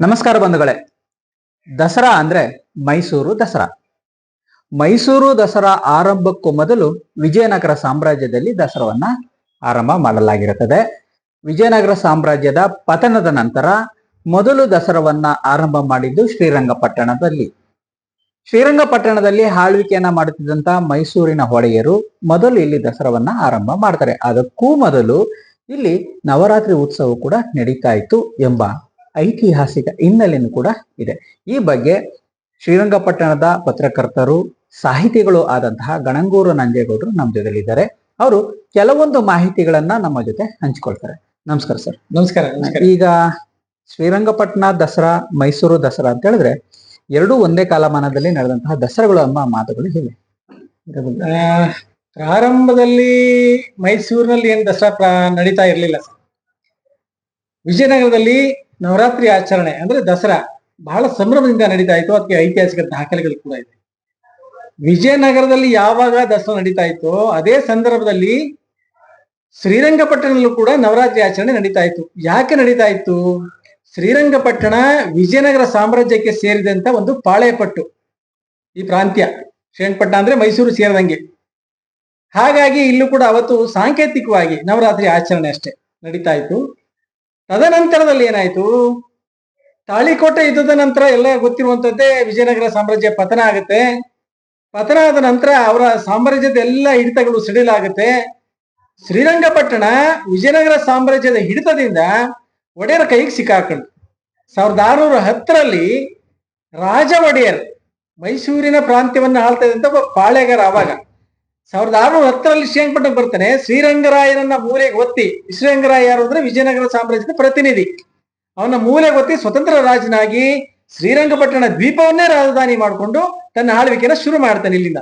ನಮಸ್ಕಾರ ಬಂಧುಗಳೇ. ದಸರಾ ಅಂದ್ರೆ ಮೈಸೂರು ದಸರಾ. ಮೈಸೂರು ದಸರಾ ಆರಂಭಕ್ಕೂ ಮೊದಲು ವಿಜಯನಗರ ಸಾಮ್ರಾಜ್ಯದಲ್ಲಿ ದಸರಾವನ್ನ ಆರಂಭ ಮಾಡಲಾಗಿರುತ್ತದೆ. ವಿಜಯನಗರ ಸಾಮ್ರಾಜ್ಯದ ಪತನದ ನಂತರ ಮೊದಲು ದಸರಾವನ್ನ ಆರಂಭ ಮಾಡಿದ್ದು ಶ್ರೀರಂಗಪಟ್ಟಣದಲ್ಲಿ. ಶ್ರೀರಂಗಪಟ್ಟಣದಲ್ಲಿ ಆಳ್ವಿಕೆಯನ್ನ ಮಾಡುತ್ತಿದ್ದಂತ ಮೈಸೂರಿನ ಒಡೆಯರು ಮೊದಲು ಇಲ್ಲಿ ದಸರಾವನ್ನ ಆರಂಭ ಮಾಡ್ತಾರೆ. ಅದಕ್ಕೂ ಮೊದಲು ಇಲ್ಲಿ ನವರಾತ್ರಿ ಉತ್ಸವ ಕೂಡ ನಡೀತಾ ಇತ್ತು ಎಂಬ ಐತಿಹಾಸಿಕ ಹಿನ್ನೆಲೆಯೂ ಕೂಡ ಇದೆ. ಈ ಬಗ್ಗೆ ಶ್ರೀರಂಗಪಟ್ಟಣದ ಪತ್ರಕರ್ತರು ಸಾಹಿತಿಗಳು ಆದಂತಹ ಗಣಂಗೂರು ನಂಜೇಗೌಡರು ನಮ್ಮ ಜೊತೆಲಿದ್ದಾರೆ. ಅವರು ಕೆಲವೊಂದು ಮಾಹಿತಿಗಳನ್ನ ನಮ್ಮ ಜೊತೆ ಹಂಚಿಕೊಳ್ತಾರೆ. ನಮಸ್ಕಾರ ಸರ್. ನಮಸ್ಕಾರ ಈಗ ಶ್ರೀರಂಗಪಟ್ಟಣ ದಸರಾ ಮೈಸೂರು ದಸರಾ ಅಂತ ಹೇಳಿದ್ರೆ ಎರಡೂ ಒಂದೇ ಕಾಲಮಾನದಲ್ಲಿ ನಡೆದಂತಹ ದಸರಾಗಳು ಎಂಬ ಮಾತುಗಳು ಹೇಳಿ ಪ್ರಾರಂಭದಲ್ಲಿ ಮೈಸೂರಿನಲ್ಲಿ ಏನು ದಸರಾ ನಡೀತಾ ಇರಲಿಲ್ಲ ವಿಜಯನಗರದಲ್ಲಿ ನವರಾತ್ರಿ ಆಚರಣೆ ಅಂದ್ರೆ ದಸರಾ ಬಹಳ ಸಂಭ್ರಮದಿಂದ ನಡೀತಾ ಇತ್ತು, ಅದಕ್ಕೆ ಐತಿಹಾಸಿಕ ದಾಖಲೆಗಳು ಕೂಡ ಇದೆ. ವಿಜಯನಗರದಲ್ಲಿ ಯಾವಾಗ ದಸರಾ ನಡೀತಾ ಇತ್ತು ಅದೇ ಸಂದರ್ಭದಲ್ಲಿ ಶ್ರೀರಂಗಪಟ್ಟಣದಲ್ಲೂ ಕೂಡ ನವರಾತ್ರಿ ಆಚರಣೆ ನಡೀತಾ ಇತ್ತು. ಯಾಕೆ ನಡೀತಾ ಇತ್ತು? ಶ್ರೀರಂಗಪಟ್ಟಣ ವಿಜಯನಗರ ಸಾಮ್ರಾಜ್ಯಕ್ಕೆ ಸೇರಿದಂತ ಒಂದು ಪಾಳೆಯಪಟ್ಟು ಈ ಪ್ರಾಂತ್ಯ, ಶ್ರೀರಂಗಪಟ್ಟಣ ಅಂದ್ರೆ ಮೈಸೂರು ಸೇರಿದಂಗೆ. ಹಾಗಾಗಿ ಇಲ್ಲೂ ಕೂಡ ಅವತ್ತು ಸಾಂಕೇತಿಕವಾಗಿ ನವರಾತ್ರಿ ಆಚರಣೆ ಅಷ್ಟೇ ನಡೀತಾ ಇತ್ತು. ತದನಂತರದಲ್ಲಿ ಏನಾಯ್ತು? ತಾಳಿಕೋಟೆ ಇದ್ದದ ನಂತರ ಎಲ್ಲ ಗೊತ್ತಿರುವಂತದ್ದೇ ವಿಜಯನಗರ ಸಾಮ್ರಾಜ್ಯ ಪತನ ಆಗುತ್ತೆ. ಪತನ ಆದ ನಂತರ ಅವರ ಸಾಮ್ರಾಜ್ಯದ ಎಲ್ಲ ಹಿಡಿತಗಳು ಸಡಿಲಾಗುತ್ತೆ ಶ್ರೀರಂಗಪಟ್ಟಣ ವಿಜಯನಗರ ಸಾಮ್ರಾಜ್ಯದ ಹಿಡಿತದಿಂದ ಒಡೆಯರ ಕೈಗೆ ಸಿಕ್ಕಾಕೊಂಡು. ಸಾವಿರದ ಆರುನೂರ ಹತ್ತರಲ್ಲಿ ರಾಜ ಒಡೆಯರ್ ಮೈಸೂರಿನ ಪ್ರಾಂತ್ಯವನ್ನು ಆಳ್ತಾ ಇದ್ದಂತ ಪಾಳೆಗಾರ ಅವಾಗ ಸಾವಿರದ ಆರುನೂರ ಹತ್ತರಲ್ಲಿ ಶ್ರೀರಂಗಪಟ್ಟಣ ಬರ್ತಾನೆ ಶ್ರೀರಂಗರಾಯನನ್ನ ಮೂಲೆಗೆ ಒತ್ತಿ ಶ್ರೀರಂಗರಾಯ ಯಾರು ಅಂದ್ರೆ ವಿಜಯನಗರ ಸಾಮ್ರಾಜ್ಯದ ಪ್ರತಿನಿಧಿ. ಅವನ ಮೂಲೆಗೆ ಒತ್ತಿ ಸ್ವತಂತ್ರ ರಾಜನಾಗಿ ಶ್ರೀರಂಗಪಟ್ಟಣ ದ್ವೀಪವನ್ನೇ ರಾಜಧಾನಿ ಮಾಡಿಕೊಂಡು ತನ್ನ ಆಳ್ವಿಕೆನ ಶುರು ಮಾಡ್ತಾನೆ ಇಲ್ಲಿಂದ.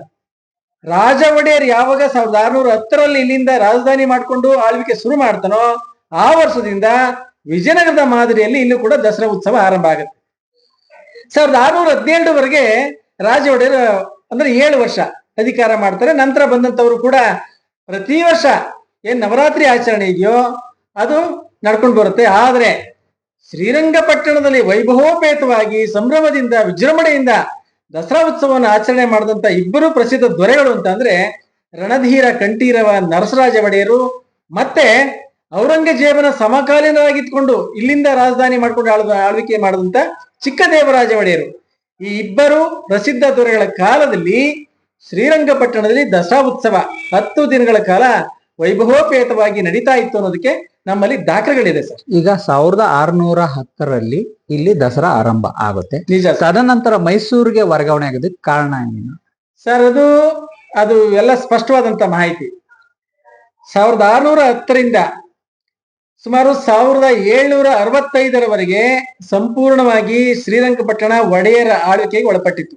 ರಾಜ ಒಡೆಯರ್ ಯಾವಾಗ ಸಾವಿರದ ಆರುನೂರ ಹತ್ತರಲ್ಲಿ ಇಲ್ಲಿಂದ ರಾಜಧಾನಿ ಮಾಡಿಕೊಂಡು ಆಳ್ವಿಕೆ ಶುರು ಮಾಡ್ತಾನೋ ಆ ವರ್ಷದಿಂದ ವಿಜಯನಗರದ ಮಾದರಿಯಲ್ಲಿ ಇಲ್ಲೂ ಕೂಡ ದಸರಾ ಉತ್ಸವ ಆರಂಭ ಆಗುತ್ತೆ. ಸಾವಿರದ ಆರುನೂರ ಹದಿನೇಳರವರೆಗೆ ರಾಜ ಒಡೆಯರ್, ಅಂದ್ರೆ ಏಳು ವರ್ಷ ಅಧಿಕಾರ ಮಾಡ್ತಾರೆ. ನಂತರ ಬಂದಂತವರು ಕೂಡ ಪ್ರತಿ ವರ್ಷ ಏನ್ ನವರಾತ್ರಿ ಆಚರಣೆ ಇದೆಯೋ, ಅದು ನಡ್ಕೊಂಡು ಬರುತ್ತೆ. ಆದ್ರೆ ಶ್ರೀರಂಗಪಟ್ಟಣದಲ್ಲಿ ವೈಭವೋಪೇತವಾಗಿ, ಸಂಭ್ರಮದಿಂದ, ವಿಜೃಂಭಣೆಯಿಂದ ದಸರಾ ಉತ್ಸವವನ್ನು ಆಚರಣೆ ಮಾಡಿದಂತ ಇಬ್ಬರು ಪ್ರಸಿದ್ಧ ದೊರೆಗಳು ಅಂತ ಅಂದ್ರೆ ರಣಧೀರ, ಕಂಠೀರವ, ನರಸರಾಜ ಒಡೆಯರು ಮತ್ತೆ ಔರಂಗಜೇಬನ ಸಮಕಾಲೀನರಾಗಿತ್ಕೊಂಡು ಇಲ್ಲಿಂದ ರಾಜಧಾನಿ ಮಾಡ್ಕೊಂಡು ಆಳ್ ಆಳ್ವಿಕೆ ಮಾಡಿದಂತ ಚಿಕ್ಕದೇವರಾಜ ಒಡೆಯರು. ಈ ಇಬ್ಬರು ಪ್ರಸಿದ್ಧ ದೊರೆಗಳ ಕಾಲದಲ್ಲಿ ಶ್ರೀರಂಗಪಟ್ಟಣದಲ್ಲಿ ದಸರಾ ಉತ್ಸವ ಹತ್ತು ದಿನಗಳ ಕಾಲ ವೈಭವೋಪೇತವಾಗಿ ನಡೀತಾ ಇತ್ತು ಅನ್ನೋದಕ್ಕೆ ನಮ್ಮಲ್ಲಿ ದಾಖಲೆಗಳಿದೆ ಸರ್. ಈಗ ಸಾವಿರದ ಆರುನೂರ ಹತ್ತರಲ್ಲಿ ಇಲ್ಲಿ ದಸರಾ ಆರಂಭ ಆಗುತ್ತೆ. ನಿಜ ತದನಂತರ ಮೈಸೂರಿಗೆ ವರ್ಗಾವಣೆ ಆಗೋದಕ್ಕೆ ಕಾರಣ ಏನು? ಸರ್ ಅದು ಅದು ಎಲ್ಲ ಸ್ಪಷ್ಟವಾದಂತ ಮಾಹಿತಿ. ಸಾವಿರದ ಆರುನೂರ ಹತ್ತರಿಂದ ಸುಮಾರು ಸಾವಿರದ ಏಳ್ನೂರ ಅರವತ್ತೈದರವರೆಗೆ ಸಂಪೂರ್ಣವಾಗಿ ಶ್ರೀರಂಗಪಟ್ಟಣ ಒಡೆಯರ ಆಳ್ವಿಕೆಗೆ ಒಳಪಟ್ಟಿತ್ತು.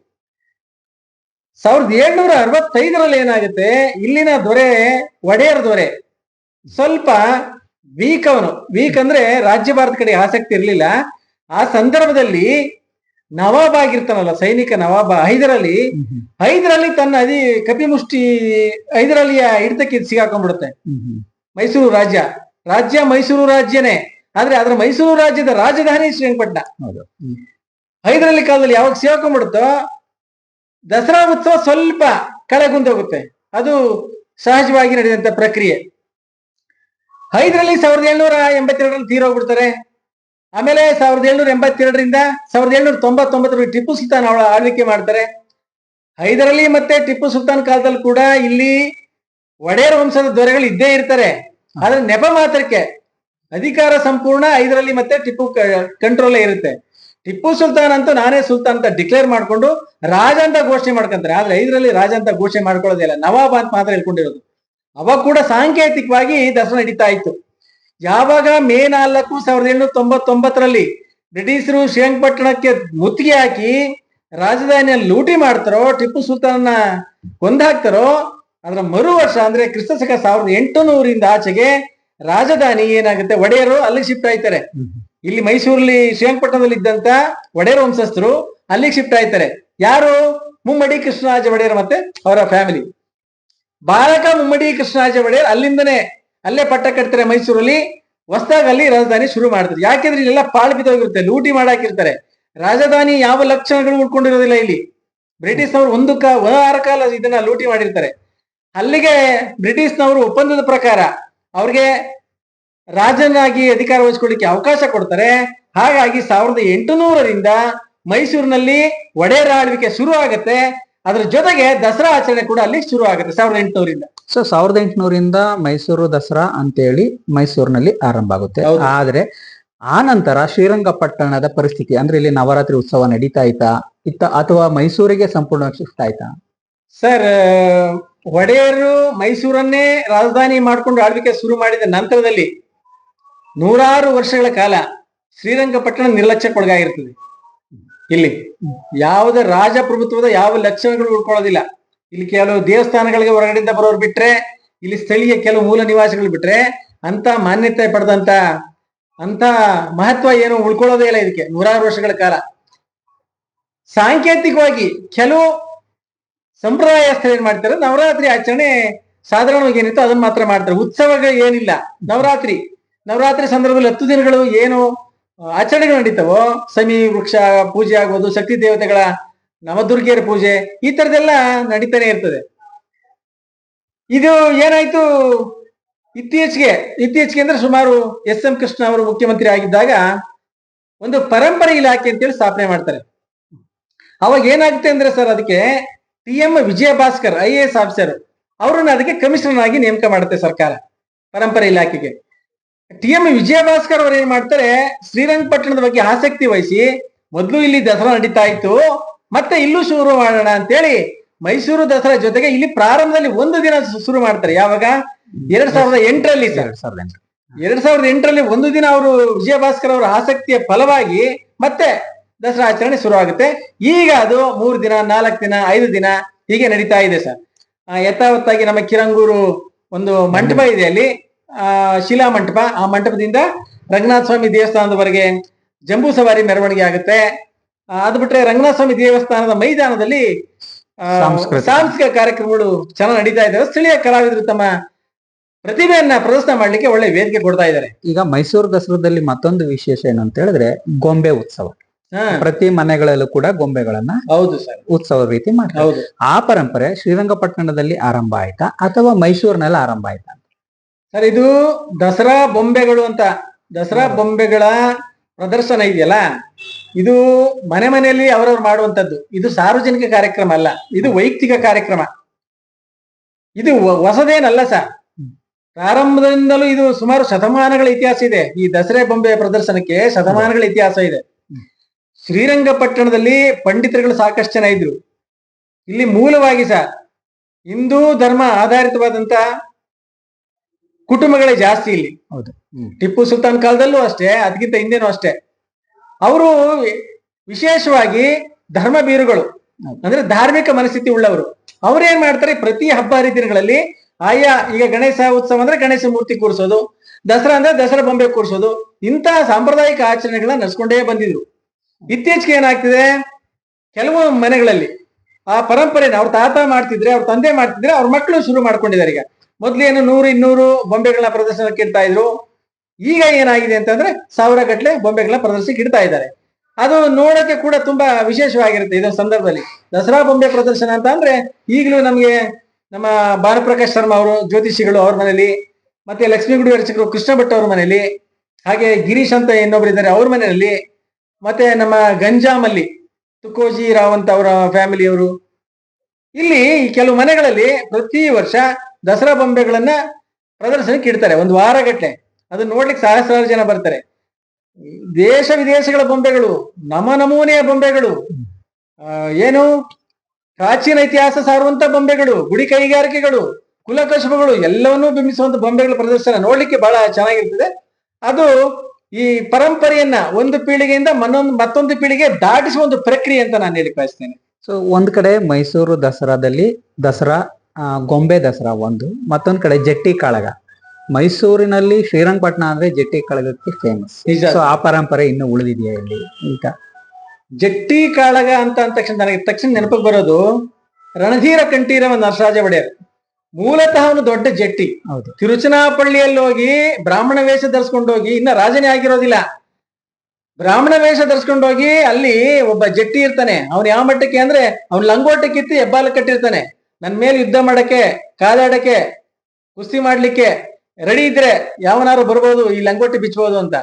ಸಾವಿರದ ಏಳ್ನೂರ ಅರವತ್ತೈದರಲ್ಲಿ ಏನಾಗುತ್ತೆ? ಇಲ್ಲಿನ ದೊರೆ ಒಡೆಯರ್ ದೊರೆ. ಸ್ವಲ್ಪ ವೀಕ್ ಅವನು ವೀಕ್ ಅಂದ್ರೆ ರಾಜ್ಯ ಭಾರತ ಕಡೆ ಆಸಕ್ತಿ ಇರಲಿಲ್ಲ. ಆ ಸಂದರ್ಭದಲ್ಲಿ ನವಾಬ್ ಆಗಿರ್ತಾನಲ್ಲ ಸೈನಿಕ ನವಾಬ ಹೈದರಲ್ಲಿ ಹೈದರಾಲಿ ತನ್ನ ಅದಿ ಕಪಿಮುಷ್ಟಿ ಹೈದರಾಲಿಯ ಹಿಡಿತಕ್ಕೆ ಸಿಗಾಕೊಂಡ್ಬಿಡುತ್ತೆ. ಮೈಸೂರು ರಾಜ್ಯ. ರಾಜ್ಯ ಮೈಸೂರು ರಾಜ್ಯನೇ. ಆದ್ರೆ ಅದರ ಮೈಸೂರು ರಾಜ್ಯದ ರಾಜಧಾನಿ ಶ್ರೀರಂಗಪಟ್ಟಣ. ಹೌದು. ಹೈದರಾಲಿ ಕಾಲದಲ್ಲಿ ಯಾವಾಗ ಸಿಗಾಕೊಂಡ್ಬಿಡುತ್ತೋ ದಸರಾ ಉತ್ಸವ ಸ್ವಲ್ಪ ಕೆಳಗುಂದೋಗುತ್ತೆ ಅದು ಸಹಜವಾಗಿ ನಡೆದಂತ ಪ್ರಕ್ರಿಯೆ. ಐದರಲ್ಲಿ ಸಾವಿರದ ಏಳ್ನೂರ ಎಂಬತ್ತೆರಡರಲ್ಲಿ ತೀರೋಗ್ಬಿಡ್ತಾರೆ ಆಮೇಲೆ ಸಾವಿರದ ಏಳ್ನೂರ ಎಂಬತ್ತೆರಡರಿಂದ ಸಾವಿರದ ಏಳ್ನೂರ ತೊಂಬತ್ತೊಂಬತ್ತರಲ್ಲಿ ಟಿಪ್ಪು ಸುಲ್ತಾನ್ ಅವಳ ಆಳ್ವಿಕೆ ಮಾಡ್ತಾರೆ. ಐದರಲ್ಲಿ ಮತ್ತೆ ಟಿಪ್ಪು ಸುಲ್ತಾನ್ ಕಾಲದಲ್ಲಿ ಕೂಡ ಇಲ್ಲಿ ಒಡೆಯರ್ ವಂಶದ ದೊರೆಗಳು ಇದ್ದೇ ಇರ್ತಾರೆ. ಆದ್ರೆ ನೆಪ ಮಾತ್ರಕ್ಕೆ ಅಧಿಕಾರ ಸಂಪೂರ್ಣ ಐದರಲ್ಲಿ ಮತ್ತೆ ಟಿಪ್ಪು ಕಂಟ್ರೋಲ್ ಇರುತ್ತೆ. ಟಿಪ್ಪು ಸುಲ್ತಾನ್ ಅಂತ ನಾನೇ ಸುಲ್ತಾನ್ ಅಂತ ಡಿಕ್ಲೇರ್ ಮಾಡ್ಕೊಂಡು ರಾಜ ಅಂತ ಘೋಷಣೆ ಮಾಡ್ಕೊಂತಾರೆ. ಆದ್ರೆ ಐದರಲ್ಲಿ ರಾಜ ಅಂತ ಘೋಷಣೆ ಮಾಡ್ಕೊಳ್ಳೋದಿಲ್ಲ ನವಾಬ್ ಅಂತ ಮಾತ್ರ ಹೇಳ್ಕೊಂಡಿರೋದು. ಅವಾಗ ಕೂಡ ಸಾಂಕೇತಿಕವಾಗಿ ದಸರಾ ನಡೀತಾ ಇತ್ತು. ಯಾವಾಗ ಮೇ ನಾಲ್ಕು ಸಾವಿರದ ಏಳ್ನೂರ ತೊಂಬತ್ತೊಂಬತ್ತರಲ್ಲಿ ಬ್ರಿಟಿಷರು ಶ್ರೀರಂಗಪಟ್ಟಣಕ್ಕೆ ಮುತ್ತಿಗೆ ಹಾಕಿ ರಾಜಧಾನಿಯಲ್ಲಿ ಲೂಟಿ ಮಾಡ್ತಾರೋ, ಟಿಪ್ಪು ಸುಲ್ತಾನ ಕೊಂದಾಕ್ತಾರೋ, ಅದರ ಮರು ವರ್ಷ ಅಂದ್ರೆ ಕ್ರಿಸ್ತ ಶಕ ಸಾವಿರದ ಎಂಟುನೂರಿಂದ ಆಚೆಗೆ ರಾಜಧಾನಿ ಏನಾಗುತ್ತೆ? ಒಡೆಯರು ಅಲ್ಲಿ ಶಿಫ್ಟ್ ಆಯ್ತಾರೆ. ಇಲ್ಲಿ ಮೈಸೂರಲ್ಲಿ ಶ್ರೀರಂಗಪಟ್ಟಣದಲ್ಲಿ ಇದ್ದಂತ ಒಡೆಯರ್ ವಂಶಸ್ಥರು ಅಲ್ಲಿಗೆ ಶಿಫ್ಟ್ ಆಯ್ತಾರೆ. ಯಾರು? ಮುಮ್ಮಡಿ ಕೃಷ್ಣರಾಜ ಒಡೆಯರ್ ಮತ್ತೆ ಅವರ ಫ್ಯಾಮಿಲಿ. ಬಾಲಕ ಮುಮ್ಮಡಿ ಕೃಷ್ಣರಾಜ ಒಡೆಯರ್ ಅಲ್ಲಿಂದನೇ ಅಲ್ಲೇ ಪಟ್ಟ ಕಟ್ತಾರೆ ಮೈಸೂರಲ್ಲಿ. ಹೊಸದಾಗ ಅಲ್ಲಿ ರಾಜಧಾನಿ ಶುರು ಮಾಡ್ತಾರೆ. ಯಾಕೆಂದ್ರೆ ಇಲ್ಲೆಲ್ಲ ಪಾಳು ಬಿದ್ದೋಗಿರುತ್ತೆ. ಲೂಟಿ ಮಾಡಾಕಿರ್ತಾರೆ. ರಾಜಧಾನಿ ಯಾವ ಲಕ್ಷಣಗಳು ಉಳ್ಕೊಂಡಿರೋದಿಲ್ಲ ಇಲ್ಲಿ. ಬ್ರಿಟಿಷ್ನವರು ಒಂದು ಕಾ ವಾರ ಕಾಲ ಇದನ್ನ ಲೂಟಿ ಮಾಡಿರ್ತಾರೆ. ಅಲ್ಲಿಗೆ ಬ್ರಿಟಿಷ್ನವರು ಒಪ್ಪಂದದ ಪ್ರಕಾರ ಅವ್ರಿಗೆ ರಾಜನಾಗಿ ಅಧಿಕಾರ ವಹಿಸ್ಕೊಳ್ಳಿಕ್ಕೆ ಅವಕಾಶ ಕೊಡ್ತಾರೆ. ಹಾಗಾಗಿ ಸಾವಿರದ ಎಂಟುನೂರರಿಂದ ಮೈಸೂರಿನಲ್ಲಿ ಒಡೆಯರ ಆಳ್ವಿಕೆ ಶುರು ಆಗುತ್ತೆ. ಅದ್ರ ಜೊತೆಗೆ ದಸರಾ ಆಚರಣೆ ಕೂಡ ಅಲ್ಲಿ ಶುರು ಆಗುತ್ತೆ ಸಾವಿರದ ಎಂಟುನೂರಿಂದ ಸೊ ಸಾವಿರದ ಎಂಟುನೂರಿಂದ ಮೈಸೂರು ದಸರಾ ಅಂತೇಳಿ ಮೈಸೂರಿನಲ್ಲಿ ಆರಂಭ ಆಗುತ್ತೆ. ಆದ್ರೆ ಆ ನಂತರ ಶ್ರೀರಂಗಪಟ್ಟಣದ ಪರಿಸ್ಥಿತಿ ಅಂದ್ರೆ ಇಲ್ಲಿ ನವರಾತ್ರಿ ಉತ್ಸವ ನಡೀತಾ ಇತ್ತಾ ಇತ್ತ ಅಥವಾ ಮೈಸೂರಿಗೆ ಸಂಪೂರ್ಣವಾಗಿ ಶಿಫ್ಟ್ ಆಯ್ತಾ ಸರ್ ಒಡೆಯರು ಮೈಸೂರನ್ನೇ ರಾಜಧಾನಿ ಮಾಡ್ಕೊಂಡು ಆಳ್ವಿಕೆ ಶುರು ಮಾಡಿದ ನಂತರದಲ್ಲಿ ನೂರಾರು ವರ್ಷಗಳ ಕಾಲ ಶ್ರೀರಂಗಪಟ್ಟಣ ನಿರ್ಲಕ್ಷ್ಯಕ್ಕೊಳಗಾಗಿರ್ತದೆ ಇಲ್ಲಿ ಯಾವುದೇ ರಾಜಪ್ರಭುತ್ವದ ಯಾವ ಲಕ್ಷಣಗಳು ಉಳ್ಕೊಳ್ಳೋದಿಲ್ಲ. ಇಲ್ಲಿ ಕೆಲವು ದೇವಸ್ಥಾನಗಳಿಗೆ ಹೊರಗಡೆಯಿಂದ ಬರೋರು ಬಿಟ್ರೆ, ಇಲ್ಲಿ ಸ್ಥಳೀಯ ಕೆಲವು ಮೂಲ ನಿವಾಸಿಗಳು ಬಿಟ್ರೆ ಅಂತ ಮಾನ್ಯತೆ ಪಡೆದಂತ ಅಂತ ಮಹತ್ವ ಏನು ಉಳ್ಕೊಳ್ಳೋದೇ ಇಲ್ಲ ಇದಕ್ಕೆ ನೂರಾರು ವರ್ಷಗಳ ಕಾಲ. ಸಾಂಕೇತಿಕವಾಗಿ ಕೆಲವು ಸಂಪ್ರದಾಯಸ್ಥರು ಏನ್ ಮಾಡ್ತಾರೆ? ನವರಾತ್ರಿ ಆಚರಣೆ ಸಾಧಾರಣವಾಗಿ ಏನಿತ್ತು? ಅದನ್ನ ಮಾತ್ರ ಮಾಡ್ತಾರೆ. ಉತ್ಸವಗಳು ಏನಿಲ್ಲ. ನವರಾತ್ರಿ ನವರಾತ್ರಿ ಸಂದರ್ಭದಲ್ಲಿ ಹತ್ತು ದಿನಗಳು ಏನು ಆಚರಣೆಗಳು ನಡೀತವೋ ಸಮಿ ವೃಕ್ಷ, ಪೂಜೆ ಆಗ್ಬೋದು ಶಕ್ತಿ ದೇವತೆಗಳ ನವದುರ್ಗಿಯರ ಪೂಜೆ, ಈ ತರದೆಲ್ಲ ನಡೀತಾನೆ ಇರ್ತದೆ. ಇದು ಏನಾಯ್ತು, ಇತ್ತೀಚೆಗೆ ಇತ್ತೀಚೆಗೆ ಅಂದ್ರೆ ಸುಮಾರು ಎಸ್ ಎಂ ಕೃಷ್ಣ ಅವರು ಮುಖ್ಯಮಂತ್ರಿ ಆಗಿದ್ದಾಗ ಒಂದು ಪರಂಪರೆ ಇಲಾಖೆ ಅಂತೇಳಿ ಸ್ಥಾಪನೆ ಮಾಡ್ತಾರೆ. ಅವಾಗ ಏನಾಗುತ್ತೆ ಅಂದ್ರೆ ಸರ್, ಅದಕ್ಕೆ T M Vijaya Bhaskar I A S officer, ಅವರನ್ನ ಅದಕ್ಕೆ ಕಮಿಷನರ್ ಆಗಿ ನೇಮಕ ಮಾಡುತ್ತೆ ಸರ್ಕಾರ, ಪರಂಪರೆ ಇಲಾಖೆಗೆ. ಟಿ ಎಂ ವಿಜಯಭಾಸ್ಕರ್ ಅವ್ರು ಏನ್ ಮಾಡ್ತಾರೆ? ಶ್ರೀರಂಗಪಟ್ಟಣದ ಬಗ್ಗೆ ಆಸಕ್ತಿ ವಹಿಸಿ ಮೊದಲು ಇಲ್ಲಿ ದಸರಾ ನಡೀತಾ ಇತ್ತು ಮತ್ತೆ ಇಲ್ಲೂ ಶುರು ಮಾಡೋಣ ಅಂತೇಳಿ ಮೈಸೂರು ದಸರಾ ಜೊತೆಗೆ ಇಲ್ಲಿ ಪ್ರಾರಂಭದಲ್ಲಿ ಒಂದು ದಿನ ಶುರು ಮಾಡ್ತಾರೆ. ಯಾವಾಗ? ಎರಡ್ ಸಾವಿರದ ಎಂಟರಲ್ಲಿ ಸರ್. ಎರಡ್ ಸಾವಿರದ ಎಂಟು ಎರಡ್ ಸಾವಿರದ ಎಂಟರಲ್ಲಿ ಒಂದು ದಿನ ಅವರು ವಿಜಯ ಭಾಸ್ಕರ್ ಅವರ ಆಸಕ್ತಿಯ ಫಲವಾಗಿ ಮತ್ತೆ ದಸರಾ ಆಚರಣೆ ಶುರು ಆಗುತ್ತೆ ಈಗ ಅದು ಮೂರು ದಿನ ನಾಲ್ಕು ದಿನ ಐದು ದಿನ ಹೀಗೆ ನಡೀತಾ ಇದೆ ಸರ್. ಯಥಾವತ್ತಾಗಿ ನಮ್ಮ ಕಿರಂಗೂರು ಒಂದು ಮಂಟಪ ಇದೆ ಅಲ್ಲಿ. ಶಿಲಾ ಮಂಟಪ ಆ ಮಂಟಪದಿಂದ ರಂಗನಾಥ ಸ್ವಾಮಿ ದೇವಸ್ಥಾನದವರೆಗೆ ಜಂಬೂ ಸವಾರಿ ಮೆರವಣಿಗೆ ಆಗುತ್ತೆ. ಆ, ಅದು ಬಿಟ್ರೆ ರಂಗನಾಥ ಸ್ವಾಮಿ ದೇವಸ್ಥಾನದ ಮೈದಾನದಲ್ಲಿ ಸಾಂಸ್ಕೃತಿಕ. ಕಾರ್ಯಕ್ರಮಗಳು ಚೆನ್ನಾಗಿ ನಡೀತಾ ಇದ್ದಾವೆ. ಸ್ಥಳೀಯ ಕಲಾವಿದರು ತಮ್ಮ ಪ್ರತಿಭೆಯನ್ನ ಪ್ರದರ್ಶನ ಮಾಡ್ಲಿಕ್ಕೆ ಒಳ್ಳೆ ವೇದಿಕೆ ಕೊಡ್ತಾ ಇದ್ದಾರೆ. ಈಗ ಮೈಸೂರು ದಸರಾದಲ್ಲಿ ಮತ್ತೊಂದು ವಿಶೇಷ ಏನು ಅಂತ ಹೇಳಿದ್ರೆ ಗೊಂಬೆ ಉತ್ಸವ. ಹಾ. ಪ್ರತಿ ಮನೆಗಳಲ್ಲೂ ಕೂಡ ಗೊಂಬೆಗಳನ್ನ ಹೌದು ಸರ್. ಉತ್ಸವ ರೀತಿ ಮಾಡ್ತಾರೆ. ಆ ಪರಂಪರೆ ಶ್ರೀರಂಗಪಟ್ಟಣದಲ್ಲಿ ಆರಂಭ ಆಯ್ತಾ ಅಥವಾ ಮೈಸೂರಿನಲ್ಲಿ ಆರಂಭ ಆಯ್ತಾ? ಸರ್ ಇದು ದಸರಾ ಬೊಂಬೆಗಳು ಅಂತ. ದಸರಾ ಬೊಂಬೆಗಳ ಪ್ರದರ್ಶನ ಇದೆಯಲ್ಲ? ಇದು ಮನೆ ಮನೆಯಲ್ಲಿ ಅವರವ್ರು ಮಾಡುವಂತದ್ದು ಇದು ಸಾರ್ವಜನಿಕ ಕಾರ್ಯಕ್ರಮ ಅಲ್ಲ. ಇದು ವೈಯಕ್ತಿಕ ಕಾರ್ಯಕ್ರಮ. ಇದು ಹೊಸದೇನಲ್ಲ ಸರ್? ಪ್ರಾರಂಭದಿಂದಲೂ ಇದು ಸುಮಾರು ಶತಮಾನಗಳ ಇತಿಹಾಸ ಇದೆ. ಈ ದಸರೆ ಬೊಂಬೆ ಪ್ರದರ್ಶನಕ್ಕೆ ಶತಮಾನಗಳ ಇತಿಹಾಸ ಇದೆ. ಶ್ರೀರಂಗಪಟ್ಟಣದಲ್ಲಿ ಪಂಡಿತರುಗಳು ಸಾಕಷ್ಟು ಜನ ಇದ್ರು. ಇಲ್ಲಿ ಮೂಲವಾಗಿ ಸರ್ ಹಿಂದೂ ಧರ್ಮ ಆಧಾರಿತವಾದಂತ ಕುಟುಂಬಗಳೇ ಜಾಸ್ತಿ ಇಲ್ಲಿ. ಹೌದು. ಟಿಪ್ಪು ಸುಲ್ತಾನ್ ಕಾಲದಲ್ಲೂ ಅಷ್ಟೇ ಅದಕ್ಕಿಂತ ಹಿಂದೆನೂ ಅಷ್ಟೇ. ಅವರು ವಿಶೇಷವಾಗಿ ಧರ್ಮ ಬೀರುಗಳು ಅಂದ್ರೆ ಧಾರ್ಮಿಕ ಮನಸ್ಥಿತಿ ಉಳ್ಳವರು. ಅವ್ರೇನ್ ಮಾಡ್ತಾರೆ ಪ್ರತಿ ಹಬ್ಬ ಹರಿದಿನಗಳಲ್ಲಿ ಆಯಾ ಈಗ ಗಣೇಶ ಉತ್ಸವ ಅಂದ್ರೆ ಗಣೇಶ ಮೂರ್ತಿ ಕೂರಿಸೋದು ದಸರಾ ಅಂದ್ರೆ ದಸರಾ ಬೊಂಬೆ ಕೂರಿಸೋದು ಇಂತಹ ಸಾಂಪ್ರದಾಯಿಕ ಆಚರಣೆಗಳನ್ನ ನಡ್ಸ್ಕೊಂಡೇ ಬಂದಿದ್ರು. ಇತ್ತೀಚೆಗೆ ಏನಾಗ್ತಿದೆ ಕೆಲವು ಮನೆಗಳಲ್ಲಿ ಆ ಪರಂಪರೆನ ಅವ್ರ ತಾತ ಮಾಡ್ತಿದ್ರೆ ಅವ್ರ ತಂದೆ ಮಾಡ್ತಿದ್ರೆ ಅವ್ರ ಮಕ್ಕಳು ಶುರು ಮಾಡ್ಕೊಂಡಿದ್ದಾರೆ ಈಗ. ಮೊದ್ಲೇನು ನೂರು, ಇನ್ನೂರು ಬೊಂಬೆಗಳನ್ನ ಪ್ರದರ್ಶನಕ್ಕೆ ಇಡ್ತಾ ಇದ್ರು. ಈಗ ಏನಾಗಿದೆ ಅಂತಂದ್ರೆ ಸಾವಿರ ಗಟ್ಟಲೆ ಬೊಂಬೆಗಳನ್ನ ಪ್ರದರ್ಶನಕ್ಕೆ ಇಡ್ತಾ ಇದ್ದಾರೆ. ಅದು ನೋಡಕ್ಕೆ ಕೂಡ ತುಂಬಾ ವಿಶೇಷವಾಗಿರುತ್ತೆ ಇದೊಂದು ಸಂದರ್ಭದಲ್ಲಿ. ದಸರಾ ಬೊಂಬೆ ಪ್ರದರ್ಶನ ಅಂತ ಅಂದ್ರೆ ಈಗಲೂ ನಮಗೆ ನಮ್ಮ ಭಾನುಪ್ರಕಾಶ್ ಶರ್ಮಾ ಅವರು, ಜ್ಯೋತಿಷಿಗಳು ಅವ್ರ ಮನೇಲಿ, ಮತ್ತೆ ಲಕ್ಷ್ಮೀಗುಡಿ ಅರ್ಚಕರು ಕೃಷ್ಣ ಭಟ್ ಅವ್ರ ಮನೇಲಿ, ಹಾಗೆ ಗಿರೀಶ್ ಅಂತ ಇನ್ನೊಬ್ರು ಇದ್ದಾರೆ ಅವ್ರ ಮನೆಯಲ್ಲಿ ಮತ್ತೆ ನಮ್ಮ ಗಂಜಾಮಲ್ಲಿ ತುಕೋಜಿ ರಾವ್ ಅಂತ ಅವರ ಫ್ಯಾಮಿಲಿಯವರು ಇಲ್ಲಿ ಕೆಲವು ಮನೆಗಳಲ್ಲಿ ಪ್ರತಿ ವರ್ಷ ದಸರಾ ಬೊಂಬೆಗಳನ್ನ ಪ್ರದರ್ಶನಕ್ಕೆ ಇಡ್ತಾರೆ. ಒಂದು ವಾರಗಟ್ಟಲೆ ಅದನ್ನ ನೋಡ್ಲಿಕ್ಕೆ ಸಹಸ್ರಾರು ಜನ ಬರ್ತಾರೆ. ದೇಶ ವಿದೇಶಗಳ ಬೊಂಬೆಗಳು ನಮ ನಮೂನೆಯ ಬೊಂಬೆಗಳು ಏನು ಪ್ರಾಚೀನ ಇತಿಹಾಸ ಸಾರುವಂತ ಬೊಂಬೆಗಳು, ಗುಡಿ ಕೈಗಾರಿಕೆಗಳು ಕುಲಕಶಬಗಳು ಎಲ್ಲವನ್ನೂ ಬಿಂಬಿಸುವಂತ ಬೊಂಬೆಗಳ ಪ್ರದರ್ಶನ ನೋಡ್ಲಿಕ್ಕೆ ಬಹಳ ಚೆನ್ನಾಗಿರ್ತದೆ. ಅದು ಈ ಪರಂಪರೆಯನ್ನ ಒಂದು ಪೀಳಿಗೆಯಿಂದ ಮನ್ನೊಂದು ಮತ್ತೊಂದು ಪೀಳಿಗೆ ದಾಟಿಸುವ ಒಂದು ಪ್ರಕ್ರಿಯೆ ಅಂತ ನಾನು ಹೇಳಿ ಬಯಸ್ತೇನೆ. ಸೊ ಒಂದ್ ಕಡೆ ಮೈಸೂರು ದಸರಾದಲ್ಲಿ ದಸರಾ ಆ, ಗೊಂಬೆ ದಸರಾ ಒಂದು ಮತ್ತೊಂದ್ ಕಡೆ ಜಟ್ಟಿ ಕಾಳಗ. ಮೈಸೂರಿನಲ್ಲಿ ಶ್ರೀರಂಗಪಟ್ಟಣ ಅಂದ್ರೆ ಜಟ್ಟಿ ಕಾಳಗಕ್ಕೆ ಫೇಮಸ್. ಸೊ ಆ ಪರಂಪರೆ ಇನ್ನು ಉಳಿದಿದೆಯಾ ಇಲ್ಲಿ? ಈಗ ಜಟ್ಟಿ ಕಾಳಗ ಅಂತ ಅಂದ ತಕ್ಷಣ ನನಗೆ ತಕ್ಷಣ ನೆನಪಿಗೆ ಬರೋದು ರಣಧೀರ ಕಂಠೀರವ ನರಸರಾಜ ಒಡೆಯರ್. ಮೂಲತಃ ಅವನು ದೊಡ್ಡ ಜಟ್ಟಿ. ಹೌದು. ತಿರುಚನಾಪಳ್ಳಿಯಲ್ಲಿ ಹೋಗಿ ಬ್ರಾಹ್ಮಣ ವೇಷ ಧರಿಸ್ಕೊಂಡು ಹೋಗಿ ಇನ್ನ ರಾಜನೇ ಆಗಿರೋದಿಲ್ಲ. ಬ್ರಾಹ್ಮಣ ವೇಷ ಧರಿಸ್ಕೊಂಡೋಗಿ ಅಲ್ಲಿ ಒಬ್ಬ ಜಟ್ಟಿ ಇರ್ತಾನೆ. ಅವ್ನು ಯಾವ ಮಟ್ಟಕ್ಕೆ ಅಂದ್ರೆ ಅವ್ನ ಲಂಗೋಟ ಕಿತ್ತಿ ಹೆಬ್ಬಾಲ ಕಟ್ಟಿರ್ತಾನೆ. ನನ್ ಮೇಲೆ ಯುದ್ಧ ಮಾಡಕ್ಕೆ, ಕಾದಾಡಕ್ಕೆ, ಕುಸ್ತಿ ಮಾಡ್ಲಿಕ್ಕೆ ರೆಡಿ ಇದ್ರೆ ಯಾವನಾರು ಬರ್ಬೋದು, ಈ ಲಂಗೋಟಿ ಬಿಚ್ಚಬಹುದು ಅಂತ.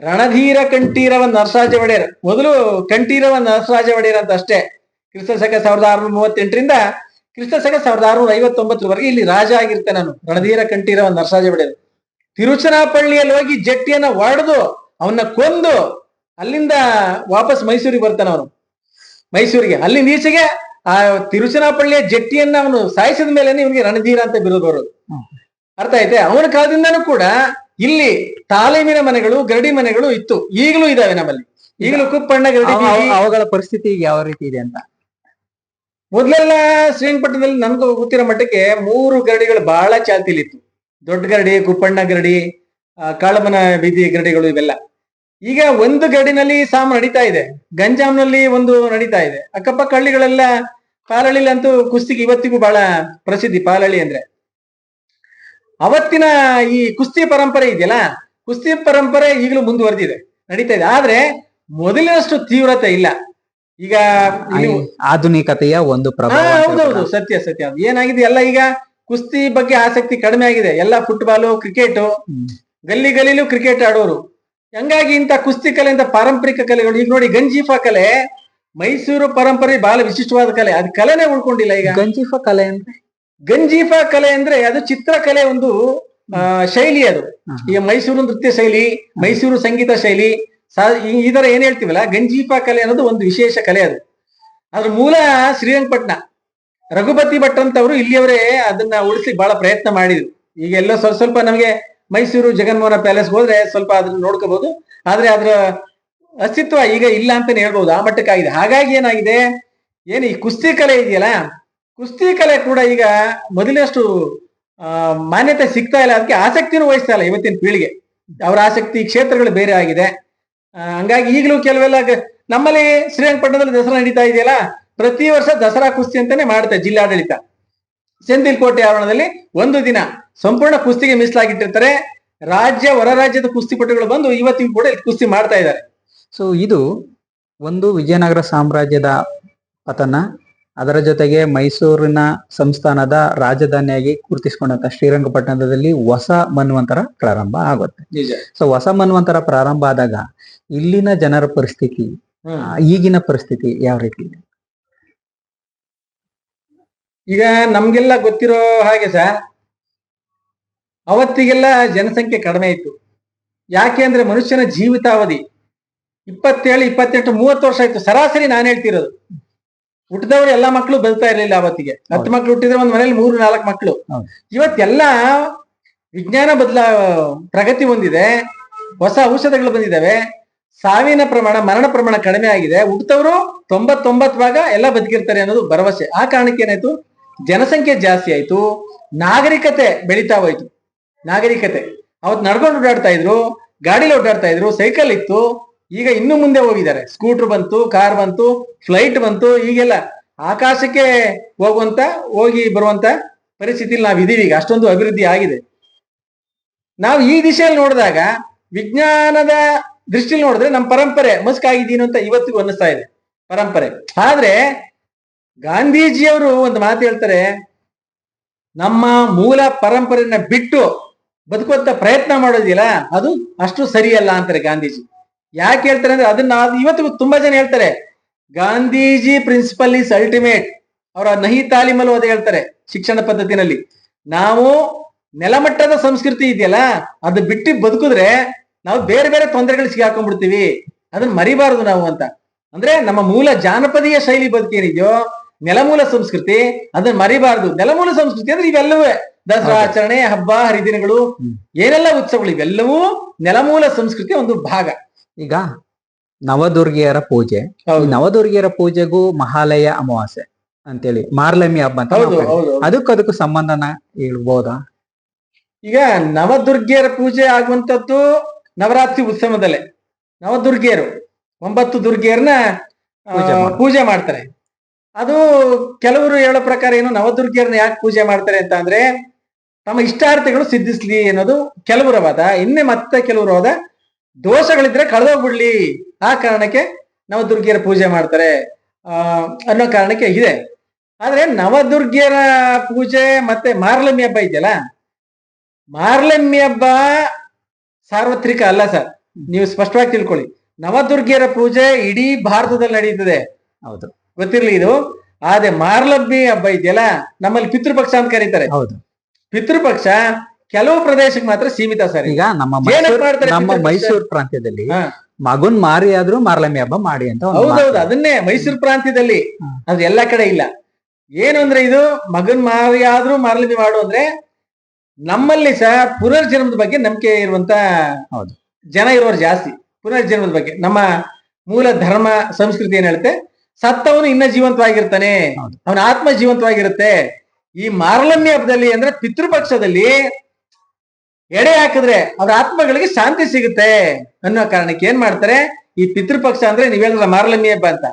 ರಣಧೀರ ಕಂಠೀರವ ನರಸರಾಜ ಒಡೆಯರ್ ಮೊದಲು ಕಂಠೀರವ ನರಸರಾಜ ಒಡೆಯರ್ ಅಂತ ಅಷ್ಟೇ. ಕ್ರಿಸ್ತ ಶಕ ಸಾವಿರದ ಆರುನೂರ ಮೂವತ್ತೆಂಟರಿಂದ ಕ್ರಿಸ್ತ ಸಾವಿರದ ಆರುನೂರ ಐವತ್ತೊಂಬತ್ತರವರೆಗೆ ಇಲ್ಲಿ ರಾಜ ಆಗಿರ್ತೇನೆ ನಾನು ರಣಧೀರ ಕಂಠೀರವ ನರಸರಾಜ ಒಡೆಯರ್ ತಿರುಚನಾಪಳ್ಳಿಯಲ್ಲಿ ಹೋಗಿ ಜಟ್ಟಿಯನ್ನ ಒಡೆದು ಅವನ್ನ ಕೊಂದು ಅಲ್ಲಿಂದ ವಾಪಸ್ ಮೈಸೂರಿಗೆ ಬರ್ತಾನೆ ಅವನು. ಮೈಸೂರಿಗೆ. ಅಲ್ಲಿ ಈಚೆಗೆ ಆ ತಿರುಚನಾಪಳ್ಳಿಯ ಜಟ್ಟಿಯನ್ನ ಅವನು ಸಾಯಿಸಿದ ಮೇಲೆ ಇವನಿಗೆ ರಣಧೀರ ಅಂತ ಬಿರುದು ಬರೋದು. ಅರ್ಥ ಐತೆ ಅವನ ಕಾಲದಿಂದನೂ ಕೂಡ ಇಲ್ಲಿ ತಾಲೀಮಿನ ಮನೆಗಳು ಗರಡಿ ಮನೆಗಳು ಇತ್ತು. ಈಗಲೂ ಇದಾವೆ ನಮ್ಮಲ್ಲಿ. ಈಗಲೂ ಕುಪ್ಪಣ್ಣ ಗರಡಿ. ಅವುಗಳ ಪರಿಸ್ಥಿತಿ ಈಗ ಯಾವ ರೀತಿ ಇದೆ ಅಂತ? ಮೊದ್ಲೆಲ್ಲ ಶ್ರೀರಂಗಪಟ್ಟಣದಲ್ಲಿ ನನ್ಗೆ ಗೊತ್ತಿರೋ ಮಟ್ಟಕ್ಕೆ ಮೂರು ಗರಡಿಗಳು ಬಹಳ ಚಾಲ್ತಿಲಿತ್ತು. ದೊಡ್ಡ ಗರಡಿ ಕುಪ್ಪಣ್ಣ ಗರಡಿ ಕಾಳಮನ ಬೀದಿ ಗರಡಿಗಳು ಇವೆಲ್ಲ. ಈಗ ಒಂದು ಗಡಿನಲ್ಲಿ ಸಾಮ್ ನಡೀತಾ ಇದೆ. ಗಂಜಾಂನಲ್ಲಿ ಒಂದು ನಡೀತಾ ಇದೆ. ಅಕ್ಕಪಕ್ಕ ಹಳ್ಳಿಗಳೆಲ್ಲ ಪಾಲಳ್ಳಿಲಿ ಅಂತೂ ಕುಸ್ತಿಗೆ ಇವತ್ತಿಗೂ ಬಹಳ ಪ್ರಸಿದ್ಧಿ ಪಾಲಳ್ಳಿ ಅಂದ್ರೆ. ಅವತ್ತಿನ ಈ ಕುಸ್ತಿ ಪರಂಪರೆ ಇದೆಯಲ್ಲ ಕುಸ್ತಿ ಪರಂಪರೆ ಈಗಲೂ ಮುಂದುವರೆದಿದೆ ನಡೀತಾ ಇದೆ. ಆದ್ರೆ ಮೊದಲಿನಷ್ಟು ತೀವ್ರತೆ ಇಲ್ಲ. ಈಗ ಆಧುನಿಕತೆಯ ಒಂದು ಹೌದೌದು. ಸತ್ಯ ಸತ್ಯ. ಏನಾಗಿದೆ ಎಲ್ಲ ಈಗ ಕುಸ್ತಿ ಬಗ್ಗೆ ಆಸಕ್ತಿ ಕಡಿಮೆ ಆಗಿದೆ. ಎಲ್ಲ ಫುಟ್ಬಾಲು ಕ್ರಿಕೆಟ್ ಗಲ್ಲಿ ಗಲ್ಲಿಲೂ ಕ್ರಿಕೆಟ್ ಆಡೋರು. ಹಂಗಾಗಿ ಇಂತ ಕುಸ್ತಿ ಕಲೆ ಅಂತ ಪಾರಂಪರಿಕ ಕಲೆಗಳು ಈಗ ನೋಡಿ ಗಂಜೀಫಾ ಕಲೆ ಮೈಸೂರು ಪರಂಪರೆ ಬಹಳ ವಿಶಿಷ್ಟವಾದ ಕಲೆ. ಅದು ಕಲೆನೇ ಉಳ್ಕೊಂಡಿಲ್ಲ ಈಗ. ಗಂಜಿಫ ಕಲೆ ಅಂದ್ರೆ? ಗಂಜೀಫಾ ಕಲೆ ಅಂದ್ರೆ ಅದು ಚಿತ್ರಕಲೆ ಒಂದು ಆ, ಶೈಲಿ ಅದು. ಈಗ ಮೈಸೂರು ನೃತ್ಯ ಶೈಲಿ ಮೈಸೂರು ಸಂಗೀತ ಶೈಲಿ ಇದರ ಈ- ತರ ಏನ್ ಹೇಳ್ತೀವಲ್ಲ ಗಂಜೀಫಾ ಕಲೆ ಅನ್ನೋದು ಒಂದು ವಿಶೇಷ ಕಲೆ ಅದು. ಅದ್ರ ಮೂಲ ಶ್ರೀರಂಗಪಟ್ಟಣ ರಘುಪತಿ ಭಟ್ ಅಂತವರು ಇಲ್ಲಿಯವರೇ ಅದನ್ನ ಉಳಿಸಿ ಬಹಳ ಪ್ರಯತ್ನ ಮಾಡಿದ್ರು. ಈಗ ಎಲ್ಲೋ ಸ್ವಲ್ಪ ಸ್ವಲ್ಪ ನಮಗೆ ಮೈಸೂರು ಜಗನ್ಮೋಹನ ಪ್ಯಾಲೇಸ್ ಹೋದ್ರೆ ಸ್ವಲ್ಪ ಅದನ್ನ ನೋಡ್ಕೋಬಹುದು ಆದ್ರೆ ಅದರ ಅಸ್ತಿತ್ವ ಈಗ ಇಲ್ಲ ಅಂತಾನೆ ಹೇಳ್ಬಹುದು ಆ ಮಟ್ಟಕ್ಕಾಗಿದೆ ಹಾಗಾಗಿ ಏನಾಗಿದೆ? ಏನು ಈ ಕುಸ್ತಿ ಕಲೆ ಇದೆಯಲ್ಲ? ಕುಸ್ತಿ ಕಲೆ ಕೂಡ ಈಗ ಮೊದಲಷ್ಟು ಆ, ಮಾನ್ಯತೆ ಸಿಗ್ತಾ ಇಲ್ಲ. ಅದಕ್ಕೆ ಆಸಕ್ತಿನೂ ವಹಿಸ್ತಾ ಇಲ್ಲ ಇವತ್ತಿನ ಪೀಳಿಗೆ. ಅವರ ಆಸಕ್ತಿ ಕ್ಷೇತ್ರಗಳು ಬೇರೆ ಆಗಿದೆ. ಹಂಗಾಗಿ ಈಗಲೂ ಕೆಲವೆಲ್ಲ ನಮ್ಮಲ್ಲಿ ಶ್ರೀರಂಗಪಟ್ಟಣದಲ್ಲಿ ದಸರಾ ನಡೀತಾ ಇದೆಯಲ್ಲ? ಪ್ರತಿ ವರ್ಷ ದಸರಾ ಕುಸ್ತಿ ಅಂತಾನೆ ಮಾಡುತ್ತೆ ಜಿಲ್ಲಾಡಳಿತ. ಸೆಂದಿಲ್ ಕೋಟೆ ಆವರಣದಲ್ಲಿ ಒಂದು ದಿನ. ಸಂಪೂರ್ಣ ಕುಸ್ತಿಗೆ ಮೀಸಲಾಗಿಟ್ಟಿರ್ತಾರೆ ರಾಜ್ಯ ಹೊರ ರಾಜ್ಯದ ಕುಸ್ತಿಪಟುಗಳು ಬಂದು ಇವತ್ತಿನ ಕೂಡ ಕುಸ್ತಿ ಮಾಡ್ತಾ ಇದ್ದಾರೆ. ಸೊ ಇದು ಒಂದು ವಿಜಯನಗರ ಸಾಮ್ರಾಜ್ಯದ ಪತನ. ಅದರ ಜೊತೆಗೆ ಮೈಸೂರಿನ ಸಂಸ್ಥಾನದ ರಾಜಧಾನಿಯಾಗಿ ಗುರುತಿಸಿಕೊಂಡಂತ ಶ್ರೀರಂಗಪಟ್ಟಣದಲ್ಲಿ ಹೊಸ ಮನ್ವಂತರ ಪ್ರಾರಂಭ ಆಗುತ್ತೆ. ಸೊ ಹೊಸ ಮನ್ವಂತರ ಪ್ರಾರಂಭ ಆದಾಗ ಇಲ್ಲಿನ ಜನರ ಪರಿಸ್ಥಿತಿ ಈಗಿನ ಪರಿಸ್ಥಿತಿ ಯಾವ ರೀತಿ ಇದೆ? ಈಗ ನಮ್ಗೆಲ್ಲ ಗೊತ್ತಿರೋ ಹಾಗೆ ಸರ್ ಅವತ್ತಿಗೆಲ್ಲ ಜನಸಂಖ್ಯೆ ಕಡಿಮೆ ಇತ್ತು ಯಾಕೆ ಅಂದ್ರೆ ಮನುಷ್ಯನ ಜೀವಿತಾವಧಿ ಇಪ್ಪತ್ತೇಳು ಇಪ್ಪತ್ತೆಂಟು ಮೂವತ್ತು ವರ್ಷ ಆಯ್ತು. ಸರಾಸರಿ ನಾನು ಹೇಳ್ತಿರೋದು. ಹುಟ್ಟಿದವರು ಎಲ್ಲಾ ಮಕ್ಕಳು ಬದುಕ್ತಾ ಇರಲಿಲ್ಲ ಅವತ್ತಿಗೆ. ಹತ್ತು. ಮಕ್ಳು ಹುಟ್ಟಿದ್ರೆ ಒಂದ್ ಮನೇಲಿ ಮೂರು ನಾಲ್ಕು ಮಕ್ಕಳು. ಇವತ್ತೆಲ್ಲ ವಿಜ್ಞಾನ ಬದಲ ಪ್ರಗತಿ ಹೊಂದಿದೆ. ಹೊಸ ಔಷಧಗಳು ಬಂದಿದ್ದಾವೆ. ಸಾವಿನ ಪ್ರಮಾಣ ಮರಣ ಪ್ರಮಾಣ ಕಡಿಮೆ ಆಗಿದೆ. ಹುಟ್ಟದವರು ತೊಂಬತ್ತೊಂಬತ್ತು ಭಾಗ ಎಲ್ಲ ಬದುಕಿರ್ತಾರೆ ಅನ್ನೋದು ಭರವಸೆ. ಆ ಕಾರಣಕ್ಕೆ ಏನಾಯ್ತು ಜನಸಂಖ್ಯೆ ಜಾಸ್ತಿ ಆಯ್ತು. ನಾಗರಿಕತೆ ಬೆಳೀತಾ ಹೋಯ್ತು. ನಾಗರಿಕತೆ. ಅವತ್ತು ನಡ್ಕೊಂಡು ಓಡಾಡ್ತಾ ಇದ್ರು, ಗಾಡಿಲಿ ಓಡಾಡ್ತಾ ಇದ್ರು ಸೈಕಲ್ ಇತ್ತು, ಈಗ ಇನ್ನು ಮುಂದೆ ಹೋಗಿದ್ದಾರೆ. ಸ್ಕೂಟರ್ ಬಂತು ಕಾರ್ ಬಂತು ಫ್ಲೈಟ್ ಬಂತು, ಈಗೆಲ್ಲ ಆಕಾಶಕ್ಕೆ ಹೋಗುವಂತ, ಹೋಗಿ ಬರುವಂತ ಪರಿಸ್ಥಿತಿಲಿ ನಾವು ಇದೀವಿ ಈಗ. ಅಷ್ಟೊಂದು ಅಭಿವೃದ್ಧಿ ಆಗಿದೆ. ನಾವು ಈ ದಿಶೆಯಲ್ಲಿ ನೋಡಿದಾಗ, ವಿಜ್ಞಾನದ ದೃಷ್ಟಿಯಲ್ಲಿ ನೋಡಿದ್ರೆ ನಮ್ಮ ಪರಂಪರೆ ಮಸ್ಕಾಗಿದ್ದೀನು ಅಂತ ಇವತ್ತಿಗೂ ಅನ್ನಿಸ್ತಾ ಇದೆ. ಪರಂಪರೆ. ಆದ್ರೆ, ಗಾಂಧೀಜಿಯವರು ಒಂದು ಮಾತು ಹೇಳ್ತಾರೆ, ನಮ್ಮ ಮೂಲ ಪರಂಪರೆಯನ್ನ ಬಿಟ್ಟು ಬದುಕುವಂತ ಪ್ರಯತ್ನ ಮಾಡೋದಿಲ್ಲ, ಅದು ಅಷ್ಟು ಸರಿಯಲ್ಲ ಅಂತಾರೆ ಗಾಂಧೀಜಿ. ಯಾಕೆ ಹೇಳ್ತಾರೆ ಅಂದ್ರೆ ಅದನ್ನ ಇವತ್ತು ತುಂಬಾ ಜನ ಹೇಳ್ತಾರೆ, ಗಾಂಧೀಜಿ ಪ್ರಿನ್ಸಿಪಲ್ ಇಸ್ ಅಲ್ಟಿಮೇಟ್ ಅವರ ನಹಿ ತಾಲೀಮಲ್ಲೂ ಅದೇ ಹೇಳ್ತಾರೆ ಶಿಕ್ಷಣ ಪದ್ಧತಿನಲ್ಲಿ. ನಾವು ನೆಲಮಟ್ಟದ ಸಂಸ್ಕೃತಿ ಇದೆಯಲ್ಲ, ಅದು ಬಿಟ್ಟು ಬದುಕಿದ್ರೆ ನಾವು ಬೇರೆ ಬೇರೆ ತೊಂದರೆಗಳು ಸಿಗಾಕೊಂಡ್ಬಿಡ್ತೀವಿ. ಅದನ್ನ ಮರಿಬಾರದು ನಾವು ಅಂತ. ಅಂದ್ರೆ ನಮ್ಮ ಮೂಲ ಜಾನಪದೀಯ ಶೈಲಿ ಬದುಕೇನಿದೆಯೋ, ನೆಲಮೂಲ ಸಂಸ್ಕೃತಿ, ಅದನ್ನ ಮರಿಬಾರದು. ನೆಲಮೂಲ ಸಂಸ್ಕೃತಿ ಅಂದ್ರೆ ಇವೆಲ್ಲವೂ. ದಸರಾ ಆಚರಣೆ ಹಬ್ಬ ಹರಿದಿನಗಳು. ಏನೆಲ್ಲ ಉತ್ಸವಗಳು ಇವೆಲ್ಲವೂ ನೆಲಮೂಲ ಸಂಸ್ಕೃತಿಯ ಒಂದು ಭಾಗ. ಈಗ ನವದುರ್ಗಿಯರ ಪೂಜೆ. ನವದುರ್ಗಿಯರ ಪೂಜೆಗೂ ಮಹಾಲಯ ಅಮಾವಾಸ್ಯೆ ಅಂತೇಳಿ ಮಾರ್ಲಮಿ ಹಬ್ಬ ಅಂತ ಅದಕ್ಕೂ ಅದಕ್ಕೂ ಸಂಬಂಧನ ಹೇಳ್ಬೋದಾ? ಈಗ ನವದುರ್ಗಿಯರ ಪೂಜೆ ಆಗುವಂತದ್ದು ನವರಾತ್ರಿ ಉತ್ಸವದಲ್ಲೇ. ನವದುರ್ಗಿಯರು ಒಂಬತ್ತು ದುರ್ಗಿಯರನ್ನ ಪೂಜೆ ಮಾಡ್ತಾರೆ. ಪೂಜೆ ಮಾಡ್ತಾರೆ. ಅದು ಕೆಲವರು ಹೇಳೋ ಪ್ರಕಾರ ಏನು ನವದುರ್ಗಿಯರನ್ನ ಯಾಕೆ ಪೂಜೆ ಮಾಡ್ತಾರೆ ಅಂತ ಅಂದ್ರೆ ತಮ್ಮ ಇಷ್ಟಾರ್ಥಗಳು ಸಿದ್ಧಿಸ್ಲಿ ಅನ್ನೋದು ಕೆಲವರ ವಾದ. ಇನ್ನೇ ಮತ್ತೆ ಕೆಲವರು ವಾದ ದೋಷಗಳಿದ್ರೆ ಕಳೆದೋಗ್ಬಿಡ್ಲಿ. ಆ ಕಾರಣಕ್ಕೆ ನವದುರ್ಗಿಯರ ಪೂಜೆ ಮಾಡ್ತಾರೆ. ಆ ಅನ್ನೋ ಕಾರಣಕ್ಕೆ ಇದೆ. ಆದ್ರೆ ನವದುರ್ಗಿಯರ ಪೂಜೆ ಮತ್ತೆ ಮಾರ್ಲಮಿ ಹಬ್ಬ ಇದೆಯಲ್ಲ? ಮಾರ್ಲಮಿ ಹಬ್ಬ ಸಾರ್ವತ್ರಿಕ ಅಲ್ಲ ಸರ್. ನೀವು ಸ್ಪಷ್ಟವಾಗಿ ತಿಳ್ಕೊಳ್ಳಿ. ನವದುರ್ಗಿಯರ ಪೂಜೆ ಇಡೀ ಭಾರತದಲ್ಲಿ ನಡೀತದೆ ಹೌದು. ಗೊತ್ತಿರ್ಲಿ ಇದು? ಆದ್ರೆ ಮಾರ್ಲಮ್ಮಿ ಹಬ್ಬ ಇದೆಯಲ್ಲ? ನಮ್ಮಲ್ಲಿ ಪಿತೃಪಕ್ಷ ಅಂತ ಕರೀತಾರೆ. ಹೌದು. ಪಿತೃಪಕ್ಷ ಕೆಲವು ಪ್ರದೇಶಕ್ಕೆ ಮಾತ್ರ ಸೀಮಿತ ಸರ್ ಈಗ ನಮ್ಮ ಮೈಸೂರು ನಮ್ಮ ಮೈಸೂರು ಪ್ರಾಂತ್ಯದಲ್ಲಿ. ಮಗುನ್ ಮಾರಿ ಆದ್ರೂ ಮಾರ್ಲಮಿ ಹಬ್ಬ ಮಾಡಿ ಅಂತ ಹೌದೌದು. ಅದನ್ನೇ ಮೈಸೂರು ಪ್ರಾಂತ್ಯದಲ್ಲಿ. ಅದು ಎಲ್ಲಾ ಕಡೆ ಇಲ್ಲ ಏನು ಅಂದ್ರೆ ಇದು ಮಗನ್ ಮಾರಿ ಆದ್ರೂ ಮಾರ್ಲಮಿ ಮಾಡು ಅಂದ್ರೆ ನಮ್ಮಲ್ಲಿ ಸಹ ಪುನರ್ಜನ್ಮದ ಬಗ್ಗೆ ನಂಬಿಕೆ ಇರುವಂತ ಹೌದು. ಜನ ಇರೋರು ಜಾಸ್ತಿ ಪುನರ್ಜನ್ಮದ ಬಗ್ಗೆ ನಮ್ಮ ಮೂಲ ಧರ್ಮ ಸಂಸ್ಕೃತಿ ಏನ್ ಹೇಳುತ್ತೆ ಸತ್ತವನು ಇನ್ನ ಜೀವಂತವಾಗಿರ್ತಾನೆ. ಅವನ ಆತ್ಮ ಜೀವಂತವಾಗಿರುತ್ತೆ ಈ ಮಾರ್ಲಮ್ಯ ಹಬ್ಬದಲ್ಲಿ ಅಂದ್ರೆ ಪಿತೃಪಕ್ಷದಲ್ಲಿ ಎಡೆ ಹಾಕಿದ್ರೆ ಅವ್ರ ಆತ್ಮಗಳಿಗೆ ಶಾಂತಿ ಸಿಗುತ್ತೆ ಅನ್ನೋ ಕಾರಣಕ್ಕೆ ಏನ್ ಮಾಡ್ತಾರೆ? ಈ ಪಿತೃಪಕ್ಷ ಅಂದ್ರೆ ನೀವೇನಲ್ಲ ಮಾರ್ಲಮ್ಮಿ ಮಾರ್ಲಮಿ ಹಬ್ಬ ಅಂತ.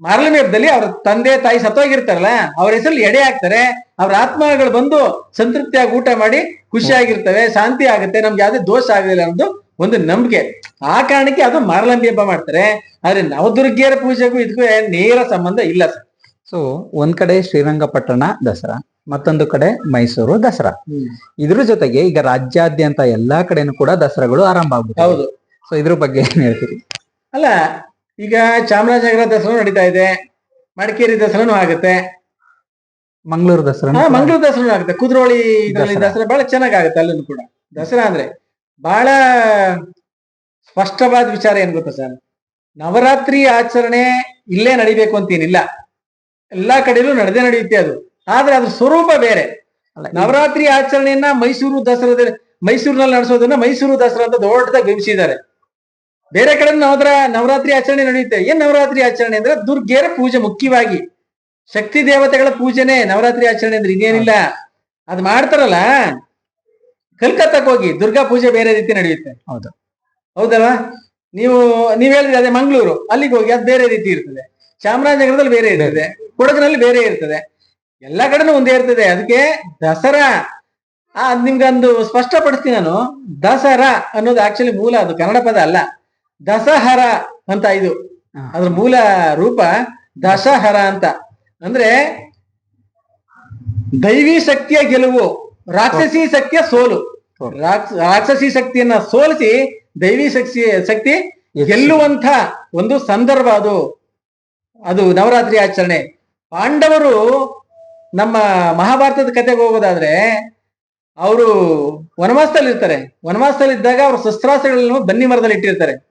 ಮಾರ್ಲಮಿ ಹಬ್ಬದಲ್ಲಿ ಅವ್ರ ತಂದೆ, ತಾಯಿ ಸತ್ತೋಗಿರ್ತಾರಲ್ಲ, ಅವ್ರ ಹೆಸರಲ್ಲಿ ಎಡೆ ಹಾಕ್ತಾರೆ, ಅವ್ರ ಆತ್ಮಗಳು ಬಂದು ಸಂತೃಪ್ತಿಯಾಗಿ ಊಟ ಮಾಡಿ ಖುಷಿಯಾಗಿರ್ತವೆ, ಶಾಂತಿ ಆಗುತ್ತೆ, ನಮ್ಗೆ ಯಾವ್ದೇ ದೋಷ ಆಗಲಿಲ್ಲ ಅನ್ನೋದು ಒಂದು ನಂಬಿಕೆ. ಆ ಕಾರಣಕ್ಕೆ ಅದು ಮಾರ್ಲಂಬಿ ಹಬ್ಬ ಮಾಡ್ತಾರೆ. ಆದ್ರೆ ನವದುರ್ಗಿಯರ ಪೂಜೆಗೂ ಇದಕ್ಕೂ ನೇರ ಸಂಬಂಧ ಇಲ್ಲ ಸರ್. ಸೊ ಒಂದ್ ಕಡೆ ಶ್ರೀರಂಗಪಟ್ಟಣ ದಸರಾ ಮತ್ತೊಂದು ಕಡೆ ಮೈಸೂರು ದಸರಾ. ಇದ್ರ ಜೊತೆಗೆ ಈಗ ರಾಜ್ಯಾದ್ಯಂತ ಎಲ್ಲಾ ಕಡೆನೂ ಕೂಡ ದಸರಾಗಳು ಆರಂಭ ಆಗುತ್ತೆ ಹೌದು. ಸೊ ಇದ್ರ ಬಗ್ಗೆ ಏನ್ ಹೇಳ್ತೀರಿ? ಅಲ್ಲ ಈಗ ಚಾಮರಾಜನಗರ ದಸರಾ ನಡೀತಾ ಇದೆ ಮಡಿಕೇರಿ ದಸರಾನು ಆಗುತ್ತೆ. ಮಂಗಳೂರು ದಸರಾ ಮಂಗಳೂರು ದಸರಾ ಆಗುತ್ತೆ. ಕುದ್ರೋಳಿ ಇದರಲ್ಲಿ ದಸರಾ. ಬಹಳ ಚೆನ್ನಾಗ್ ಆಗುತ್ತೆ ಅಲ್ಲೂ ಕೂಡ. ದಸರಾ ಅಂದ್ರೆ ಬಹಳ ಸ್ಪಷ್ಟವಾದ ವಿಚಾರ ಏನ್ ಗೊತ್ತಾ ಸರ್? ನವರಾತ್ರಿ ಆಚರಣೆ ಇಲ್ಲೇ ನಡಿಬೇಕು ಅಂತೇನಿಲ್ಲ ಎಲ್ಲಾ ಕಡೆಯಲ್ಲೂ ನಡೆದೇ ನಡೆಯುತ್ತೆ ಅದು. ಆದ್ರೆ ಅದ್ರ ಸ್ವರೂಪ ಬೇರೆ. ನವರಾತ್ರಿ ಆಚರಣೆಯನ್ನ ಮೈಸೂರು ದಸರಾದಲ್ಲಿ ಮೈಸೂರಿನಲ್ಲಿ ನಡೆಸೋದನ್ನ ಮೈಸೂರು ದಸರಾ ಅಂತ ದೊಡ್ಡದಾಗಿ ಬಿಂಬಿಸಿದ್ದಾರೆ ಬೇರೆ ಕಡೆ ನವರ ನವರಾತ್ರಿ ಆಚರಣೆ ನಡೆಯುತ್ತೆ. ಏನ್ ನವರಾತ್ರಿ ಆಚರಣೆ ಅಂದ್ರೆ ದುರ್ಗೆಯರ ಪೂಜೆ ಮುಖ್ಯವಾಗಿ. ಶಕ್ತಿ ದೇವತೆಗಳ ಪೂಜೆನೆ ನವರಾತ್ರಿ ಆಚರಣೆ ಅಂದ್ರೆ ಇನ್ನೇನಿಲ್ಲ. ಅದ್ ಮಾಡ್ತಾರಲ್ಲ? ಕಲ್ಕತ್ತಾಕ್ ಹೋಗಿ ದುರ್ಗಾ ಪೂಜೆ ಬೇರೆ ರೀತಿ ನಡೆಯುತ್ತೆ. ಹೌದು. ಹೌದಲ್ವಾ? ನೀವು ನೀವ್ ಹೇಳಿದ್ರೆ ಅದೇ ಮಂಗಳೂರು ಅಲ್ಲಿಗೆ ಹೋಗಿ ಅದು ಬೇರೆ ರೀತಿ ಇರ್ತದೆ. ಚಾಮರಾಜನಗರದಲ್ಲಿ ಬೇರೆ ಇರ್ತದೆ. ಕೊಡಗಿನಲ್ಲಿ ಬೇರೆ ಇರ್ತದೆ. ಎಲ್ಲ ಕಡೆನೂ ಒಂದೇ ಇರ್ತದೆ. ಅದಕ್ಕೆ ದಸರಾ ಆ ಅದ್ ನಿಮ್ಗೊಂದು ಸ್ಪಷ್ಟಪಡಿಸ್ತೀನಿ ನಾನು. ದಸರಾ ಅನ್ನೋದು ಆಕ್ಚುಲಿ ಮೂಲ ಅದು ಕನ್ನಡ ಪದ ಅಲ್ಲ. ದಸಹರ ಅಂತ ಇದು. ಅದ್ರ ಮೂಲ ರೂಪ ದಸಹರ ಅಂತ. ಅಂದ್ರೆ ದೈವಿ ಶಕ್ತಿಯ ಗೆಲುವು ರಾಕ್ಷಸಿ ಶಕ್ತಿಯ ಸೋಲು. ರಾಕ್ಷಸಿ ಶಕ್ತಿಯನ್ನ ಸೋಲಿಸಿ ದೈವಿ ಶಕ್ತಿ ಶಕ್ತಿ. ಗೆಲ್ಲುವಂತ ಒಂದು ಸಂದರ್ಭ ಅದು. ಅದು ನವರಾತ್ರಿ ಆಚರಣೆ. ಪಾಂಡವರು ನಮ್ಮ ಮಹಾಭಾರತದ ಕತೆಗೆ ಹೋಗೋದಾದ್ರೆ ಅವರು ವನವಾಸದಲ್ಲಿ ಇರ್ತಾರೆ ವನವಾಸದಲ್ಲಿ ಇದ್ದಾಗ ಅವರು ಶಸ್ತ್ರಾಸ್ತ್ರಗಳನ್ನು ಬನ್ನಿ ಮರದಲ್ಲಿ ಇಟ್ಟಿರ್ತಾರೆ.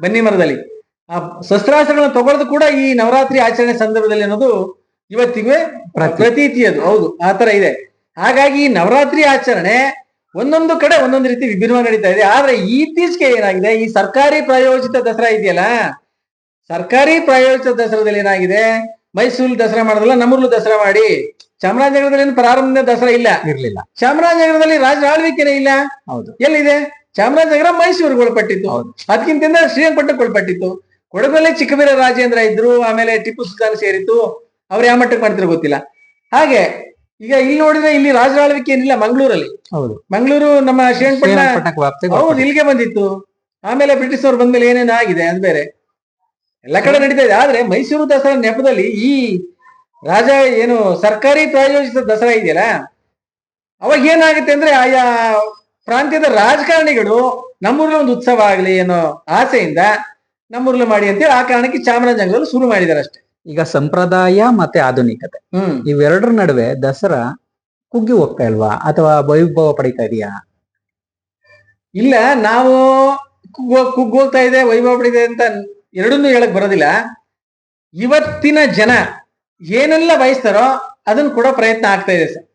ಬನ್ನಿ ಮರದಲ್ಲಿ. ಆ ಶಸ್ತ್ರಾಸ್ತ್ರಗಳನ್ನು ತಗೊಳ್ಳೋದು ಕೂಡ ಈ ನವರಾತ್ರಿ ಆಚರಣೆ ಸಂದರ್ಭದಲ್ಲಿ ಅನ್ನೋದು ಇವತ್ತಿಗೆ ಪ್ರತಿ- ಪ್ರತೀತಿ. ಅದು ಹೌದು ಆ ತರ ಇದೆ. ಹಾಗಾಗಿ ಈ ನವರಾತ್ರಿ ಆಚರಣೆ ಒಂದೊಂದು ಕಡೆ ಒಂದೊಂದು ರೀತಿ ವಿಭಿನ್ನವಾಗಿ ನಡೀತಾ ಇದೆ. ಆದ್ರೆ ಇತ್ತೀಚೆಗೆ ಏನಾಗಿದೆ? ಈ ಸರ್ಕಾರಿ ಪ್ರಾಯೋಜಿತ ದಸರಾ ಇದೆಯಲ್ಲ? ಸರ್ಕಾರಿ ಪ್ರಾಯೋಜಿತ ದಸರಾದಲ್ಲಿ ಏನಾಗಿದೆ? ಮೈಸೂರು ದಸರಾ ಮಾಡೋದಲ್ಲ ನಮ್ಮೂರ್ಲು ದಸರಾ ಮಾಡಿ. ಚಾಮರಾಜನಗರದಲ್ಲಿ ಏನು ಪ್ರಾರಂಭದ ದಸರಾ ಇಲ್ಲ. ಇರ್ಲಿಲ್ಲ. ಚಾಮರಾಜನಗರದಲ್ಲಿ ರಾಜರ ಆಳ್ವಿಕೆನೇ ಇಲ್ಲ. ಹೌದು. ಎಲ್ಲಿದೆ? ಚಾಮರಾಜನಗರ ಮೈಸೂರಿಗೆ ಒಳಪಟ್ಟಿತ್ತು. ಹೌದು. ಅದಕ್ಕಿಂತ ಶ್ರೀರಂಗಪಟ್ಟಣಕ್ಕೆ ಒಳಪಟ್ಟಿತ್ತು. ಕೊಡಗಲ್ಲಿ ಚಿಕ್ಕಬೀರ ರಾಜೇಂದ್ರ ಇದ್ರು ಆಮೇಲೆ ಟಿಪ್ಪು ಸುಲ್ತಾನ್ ಸೇರಿತ್ತು. ಅವ್ರು ಯಾವ ಮಟ್ಟಕ್ಕೆ ಮಾಡ್ತಿರೋ ಗೊತ್ತಿಲ್ಲ. ಹಾಗೆ ಈಗ ಇಲ್ಲಿ ನೋಡಿದ್ರೆ ಇಲ್ಲಿ ರಾಜರ ಆಳ್ವಿಕೆ ಏನಿಲ್ಲ ಮಂಗಳೂರಲ್ಲಿ. ಹೌದು. ಮಂಗಳೂರು ನಮ್ಮ ಶ್ರೀರಂಗಪಟ್ಟಣ ಹೌದು ಇಲ್ಲಿಗೆ ಬಂದಿತ್ತು. ಆಮೇಲೆ ಬ್ರಿಟಿಷ್ ಅವ್ರು ಬಂದ್ಮೇಲೆ ಏನೇನು ಆಗಿದೆ ಅದು ಬೇರೆ. ಎಲ್ಲ ಕಡೆ ನಡೀತಾ ಇದೆ. ಆದ್ರೆ ಮೈಸೂರು ದಸರಾ ನೆಪದಲ್ಲಿ ಈ ರಾಜ ಏನು ಸರ್ಕಾರಿ ಪ್ರಾಯೋಜಿತ ದಸರಾ ಇದೆಯಲ್ಲ ಅವಾಗ ಏನಾಗುತ್ತೆ ಅಂದ್ರೆ ಆಯಾ ಪ್ರಾಂತ್ಯದ ರಾಜಕಾರಣಿಗಳು ನಮ್ಮೂರ್ಲಿ ಒಂದು ಉತ್ಸವ ಆಗ್ಲಿ ಅನ್ನೋ ಆಸೆಯಿಂದ ನಮ್ಮೂರ್ಲಿ ಮಾಡಿ ಅಂತೇಳಿ ಆ ಕಾರಣಕ್ಕೆ ಚಾಮರಾಜನಗರದಲ್ಲಿ ಶುರು ಮಾಡಿದಾರೆ ಅಷ್ಟೇ ಈಗ ಸಂಪ್ರದಾಯ ಮತ್ತೆ ಆಧುನಿಕತೆ ಹ್ಮ್. ಇವೆರಡರ ನಡುವೆ ದಸರಾ ಕುಗ್ಗಿ ಹೋಗ್ತಾ ಇಲ್ವಾ ಅಥವಾ ವೈಭವ ಪಡಿತಾ ಇದೆಯಾ? ಇಲ್ಲ ನಾವು ಕುಗ್ಗೋ- ಕುಗ್ಗೋಗ್ತಾ ಇದೆ ವೈಭವ ಪಡಿದೆ ಅಂತ ಎರಡನ್ನೂ ಹೇಳಕ್ ಬರೋದಿಲ್ಲ. ಇವತ್ತಿನ ಜನ ಏನೆಲ್ಲ ಬಯಸ್ತಾರೋ ಅದನ್ನ ಕೂಡ ಪ್ರಯತ್ನ ಆಗ್ತಾ ಇದೆ ಸರ್.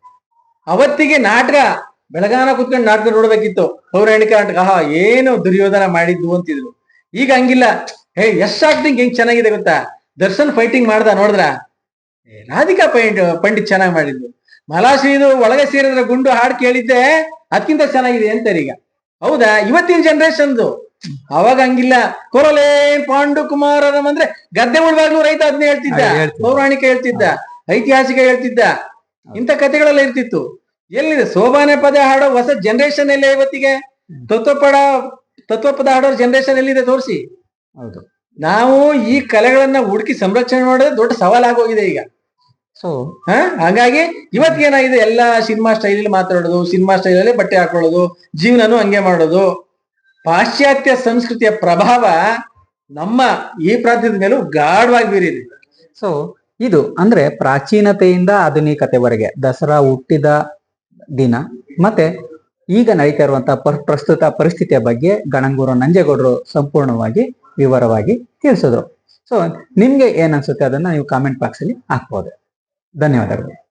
ಅವತ್ತಿಗೆ ನಾಟಕ, ಬೆಳಗಾನ ಕುತ್ಕೊಂಡು ನಾಟಕ ನೋಡ್ಬೇಕಿತ್ತು. ಪೌರಾಣಿಕ ನಾಟಕ, ಆಹಾ, ಏನು ದುರ್ಯೋಧನ ಮಾಡಿದ್ದು ಅಂತಿದ್ರು. ಈಗ ಹಂಗಿಲ್ಲ. ಹೇ ಎಷ್ಟ್ ಆಕ್ಟಿಂಗ್ ಹೆಂಗ್ ಚೆನ್ನಾಗಿದೆ ಗೊತ್ತಾ? ದರ್ಶನ್ ಫೈಟಿಂಗ್ ಮಾಡ್ದ ನೋಡಿದ್ರ? ರಾಧಿಕಾ ಪೈಂಟ್, ಪಂಡಿತ್ ಚೆನ್ನಾಗಿ ಮಾಡಿದ್ದು. ಮಲಾಶ್ರೀದು ಒಳಗೆ ಸೇರಿದ್ರೆ ಗುಂಡು ಹಾಡು ಕೇಳಿದ್ದೆ ಅದಕ್ಕಿಂತ ಚೆನ್ನಾಗಿದೆ ಅಂತಾರೆ ಈಗ. ಹೌದಾ? ಇವತ್ತಿನ ಜನರೇಷನ್ದು ಅವಾಗ ಹಂಗಿಲ್ಲ. ಕೊರಲೆ ಪಾಂಡು ಕುಮಾರರಂ ಅಂದ್ರೆ ಗದ್ದೆ ಉಳ್ವಾಗ್ಲೂ ರೈತ ಅದನ್ನ ಹೇಳ್ತಿದ್ದ. ಪೌರಾಣಿಕ ಹೇಳ್ತಿದ್ದ. ಐತಿಹಾಸಿಕ ಹೇಳ್ತಿದ್ದ. ಇಂಥ ಕಥೆಗಳೆಲ್ಲ ಇರ್ತಿತ್ತು. ಎಲ್ಲಿದೆ? ಸೋಬಾನೆ ಪದ ಹಾಡೋ ಹೊಸ ಜನರೇಷನ್ ಎಲ್ಲ ಇವತ್ತಿಗೆ? ತತ್ವಪಡ ತತ್ವಪದ ಹಾಡೋ ಜನರೇಷನ್ ಎಲ್ಲಿದೆ ತೋರಿಸಿ? ಹೌದು. ನಾವು ಈ ಕಲೆಗಳನ್ನ ಹುಡುಕಿ ಸಂರಕ್ಷಣೆ ಮಾಡೋದು ದೊಡ್ಡ ಸವಾಲಾಗೋಗಿದೆ ಈಗ. ಸೊ ಹ? ಹಾಗಾಗಿ ಇವತ್ತಿಗೆ ಏನಾಗಿದೆ ಎಲ್ಲ ಸಿನಿಮಾ ಸ್ಟೈಲಲ್ಲಿ ಮಾತಾಡೋದು ಸಿನಿಮಾ ಸ್ಟೈಲಲ್ಲೇ ಬಟ್ಟೆ ಹಾಕೊಳ್ಳೋದು ಜೀವನನು ಹಂಗೆ ಮಾಡೋದು. ಪಾಶ್ಚಾತ್ಯ ಸಂಸ್ಕೃತಿಯ ಪ್ರಭಾವ ನಮ್ಮ ಈ ಪ್ರಾಂತ್ಯದ ಮೇಲೂ ಗಾಢವಾಗಿ ಬೀರಿದೆ. ಸೊ ಇದು ಅಂದ್ರೆ ಪ್ರಾಚೀನತೆಯಿಂದ ಆಧುನಿಕತೆವರೆಗೆ ದಸರಾ ಹುಟ್ಟಿದ ದಿನ. ಮತ್ತೆ ಈಗ ನಡೀತಾ ಇರುವಂತಹ ಪರ್- ಪ್ರಸ್ತುತ ಪರಿಸ್ಥಿತಿಯ ಬಗ್ಗೆ ಗಣಂಗೂರು ನಂಜೇಗೌಡರು ಸಂಪೂರ್ಣವಾಗಿ ವಿವರವಾಗಿ ತಿಳಿಸಿದ್ರು. ಸೊ ನಿಮ್ಗೆ ಏನ್ ಅನ್ಸುತ್ತೆ ಅದನ್ನ ನೀವು ಕಾಮೆಂಟ್ ಬಾಕ್ಸ್ ಅಲ್ಲಿ ಹಾಕ್ಬೋದು. ಧನ್ಯವಾದಗಳು.